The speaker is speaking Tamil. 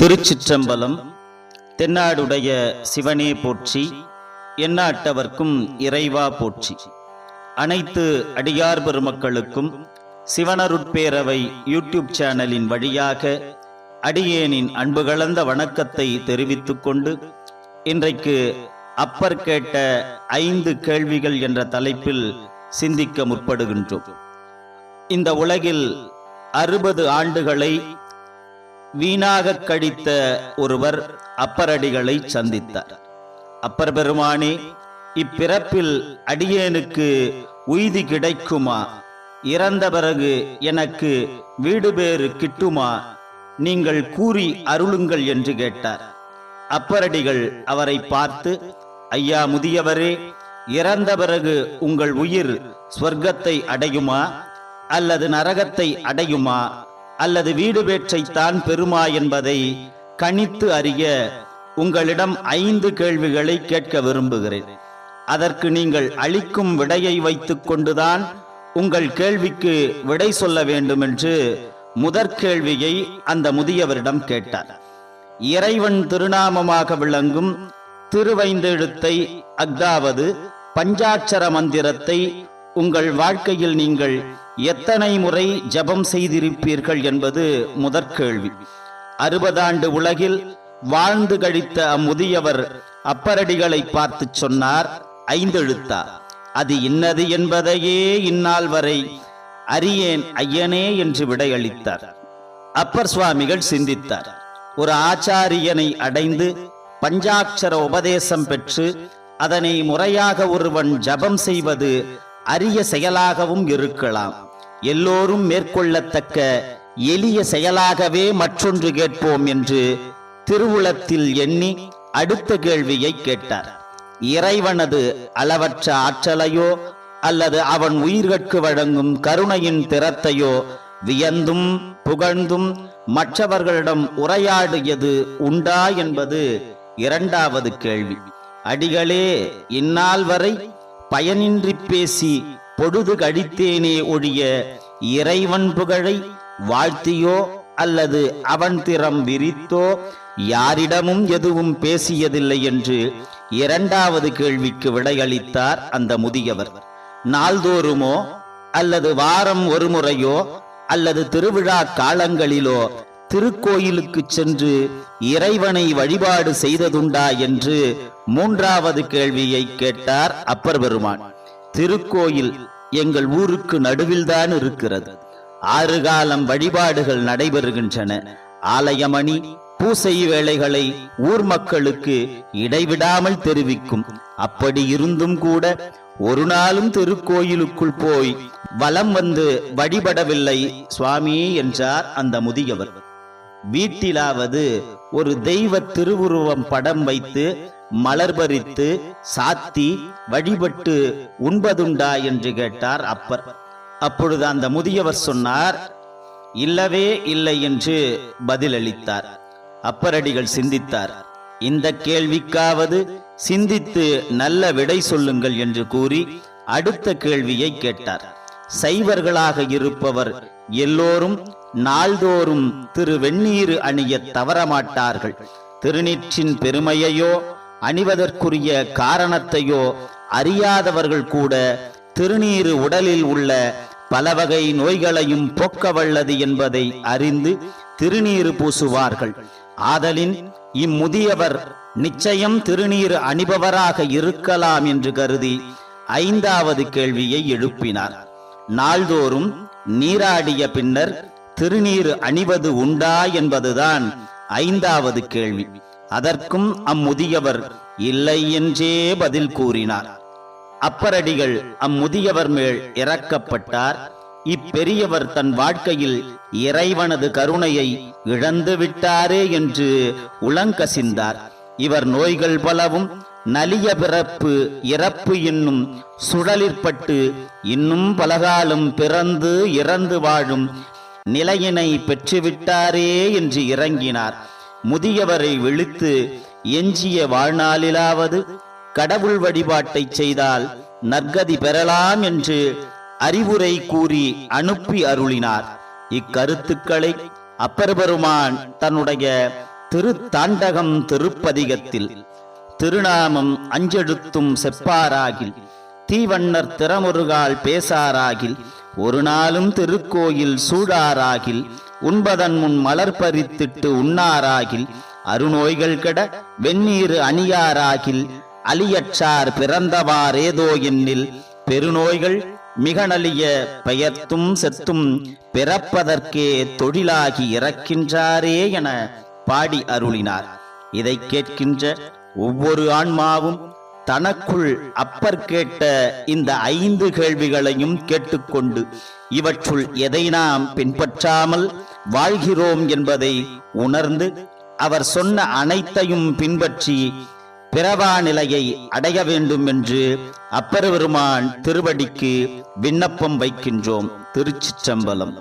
திருச்சிற்றம்பலம் தென்னாடுடைய சிவனே போற்றி எண்ணாட்டவர்க்கும் இறைவா போற்றி. அனைத்து அடியார் பெருமக்களுக்கும் சிவனருட்பேரவை யூடியூப் சேனலின் வழியாக அடியேனின் அன்பு கலந்த வணக்கத்தை தெரிவித்துக் கொண்டு இன்றைக்கு அப்பர் கேட்ட ஐந்து கேள்விகள் என்ற தலைப்பில் சிந்திக்க முற்படுகின்றோம். இந்த உலகில் அறுபது ஆண்டுகளை வீணாக கழித்த ஒருவர் அப்பரடிகளை சந்தித்தார். அப்பர் பெருமானே இப்பிறப்பில் அடியேனுக்கு உய்தி கிடைக்குமா? இறந்த பிறகு எனக்கு வீடு பேறு கிட்டுமா? நீங்கள் கூறி அருளுங்கள் என்று கேட்டார். அப்பரடிகள் அவரை பார்த்து ஐயா முதியவரே இறந்த பிறகு உங்கள் உயிர் ஸ்வர்க்கத்தை அடையுமா? அல்லது நரகத்தை அடையுமா? அல்லது வீடு பேற்றைத்தான் பெறுமா என்பதை கணித்து அறிய உங்களிடம் ஐந்து கேள்விகளை கேட்க விரும்புகிறேன். அதற்கு நீங்கள் அளிக்கும் விடையை வைத்துக் கொண்டுதான் உங்கள் கேள்விக்கு விடை சொல்ல வேண்டும் என்று முதற் கேள்வியை அந்த முதியவரிடம் கேட்டார். இறைவன் திருநாமமாக விளங்கும் திருவைந்தெழுத்தை அஃதாவது பஞ்சாட்சர மந்திரத்தை உங்கள் வாழ்க்கையில் நீங்கள் எத்தனை முறை ஜெபம் செய்திருப்பீர்கள் என்பது முதற் கேள்வி. அறுபதாண்டு உலகில் வாழ்ந்து கழித்த அம்முதியவர் அப்பரடிகளை பார்த்து சொன்னார் ஐந்தெழுத்தா. அது இன்னது என்பதையே இந்நாள் வரை அறியேன் ஐயனே என்று விடையளித்தார். அப்பர் சுவாமிகள் சிந்தித்தார். ஒரு ஆச்சாரியனை அடைந்து பஞ்சாட்சர உபதேசம் பெற்று அதனை முறையாக ஒருவன் ஜபம் செய்வது அரிய செயலாகவும் இருக்கலாம். எல்லோரும் மேற்கொள்ளத்தக்க எளிய செயலாகவே மற்றொன்று கேட்போம் என்று திருவுளத்தில் எண்ணி அடுத்த கேள்வியை கேட்டார். இறைவனது அளவற்ற ஆற்றலையோ அல்லது அவன் உயிர்கட்கு வழங்கும் கருணையின் திறத்தையோ வியந்தும் புகழ்ந்தும் மற்றவர்களிடம் உரையாடியது உண்டா என்பது இரண்டாவது கேள்வி. அடிகளே இந்நாள் வரை பயனின்றி பேசி பொழுது கழித்தேனே ஒழிய இறைவன் புகழை வாழ்த்தியோ அல்லது அவன் திறம் விரித்தோ யாரிடமும் எதுவும் பேசியதில்லை என்று இரண்டாவது கேள்விக்கு விடையளித்தார் அந்த முதியவர். நாள்தோறுமோ அல்லது வாரம் ஒரு முறையோ அல்லது திருவிழா காலங்களிலோ திருக்கோயிலுக்கு சென்று இறைவனை வழிபாடு செய்ததுண்டா என்று மூன்றாவது கேள்வியை கேட்டார் அப்பர் பெருமான். திருக்கோயில் எங்கள் ஊருக்கு நடுவில்தான் இருக்கிறது. ஆறு காலம் வழிபாடுகள் நடைபெறுகின்றன. ஆலயமணி பூசை வேளைகளை ஊர் மக்களுக்கு இடைவிடாமல் தெரிவிக்கும். அப்படி இருந்தும் கூட ஒரு நாளும் திருக்கோயிலுக்குள் போய் வலம் வந்து வழிபடவில்லை சுவாமி என்றார் அந்த முதியவர். வீட்டிலாவது ஒரு தெய்வ திருவுருவம் படம் வைத்து மலர்பறித்து சாத்தி வழிபட்டு உண்பதுண்டா என்று கேட்டார் அப்பர். அப்பொழுது அந்த முதியவர் சொன்னார் இல்லவே இல்லை என்று பதிலளித்தார். அப்பரடிகள் சிந்தித்தார் இந்த கேள்விக்காவது சிந்தித்து நல்ல விடை சொல்லுங்கள் என்று கூறி அடுத்த கேள்வியை கேட்டார். சைவர்களாக இருப்பவர் எல்லோரும் நாள்தோறும் திரு வெந்நீர் அணிய தவறமாட்டார்கள். திருநீற்றின் பெருமையையோ அணிவதற்குரிய காரணத்தையோ அறியாதவர்கள் கூட திருநீரு உடலில் உள்ள பல வகை நோய்களையும் போக்க வல்லது என்பதை அறிந்து திருநீரு பூசுவார்கள். ஆதலின் இம்முதியவர் நிச்சயம் திருநீர் அணிபவராக இருக்கலாம் என்று கருதி ஐந்தாவது கேள்வியை எழுப்பினார். நாள்தோறும் நீராடிய பின்னர் திருநீர் அணிவது உண்டா என்பதுதான் ஐந்தாவது கேள்வி. அதற்கும் அம்முதியவர் இல்லை என்றே பதில் கூறினார். அப்பரடிகள் அம்முதியவர் மேல் இறக்கப்பட்டார். இப்பெரியவர் தன் வாழ்க்கையில் இறைவனது கருணையை இழந்து விட்டாரே என்று உளங்கசிந்தார். இவர் நோய்கள் பலவும் நலிய பிறப்பு இறப்பு என்னும் சுழலிற்பட்டு இன்னும் பலகாலம் பிறந்து இறந்து வாழும் நிலையினை பெற்றுவிட்டாரே என்று இறங்கினார். முதியவரை விழித்து எஞ்சிய வாழ்நாளிலாவது கடவுள் வழிபாட்டை செய்தால் நற்கதி பெறலாம் என்று அறிவுரை கூறி அனுப்பி அருளினார். இக்கருத்துக்களை அப்பர்பெருமான் தன்னுடைய திருத்தாண்டகம் திருப்பதிகத்தில் திருநாமம் அஞ்செழுத்தும் செப்பாராகில் தீவண்ணர் திறமுருகால் பேசாராகில் ஒரு நாளும் திருக்கோயில் சூடாராகில் உண்பதன் முன் மலர் பறித்திட்டு உண்ணாராகில் அருநோய்கள் கெட வெந்நீர் அணியாராகில் அலியற்றார் பிறந்தவாறேதோ என்னில் பெருநோய்கள் மிக நலிய பெயர்த்தும் செத்தும் பிறப்பதற்கே தொழிலாகி இறக்கின்றாரே என பாடி அருளினார். இதை கேட்கின்ற ஒவ்வொரு ஆன்மாவும் தனக்குள் அப்பர் கேட்ட இந்த ஐந்து கேள்விகளையும் கேட்டுக்கொண்டு இவற்றுள் எதை நாம் பின்பற்றாமல் வாழ்கிறோம் என்பதை உணர்ந்து அவர் சொன்ன அனைத்தையும் பின்பற்றி பிறவா நிலையை அடைய வேண்டும் என்று அப்பர் பெருமான் திருவடிக்கு விண்ணப்பம் வைக்கின்றோம். திருச்சிற்றம்பலம்.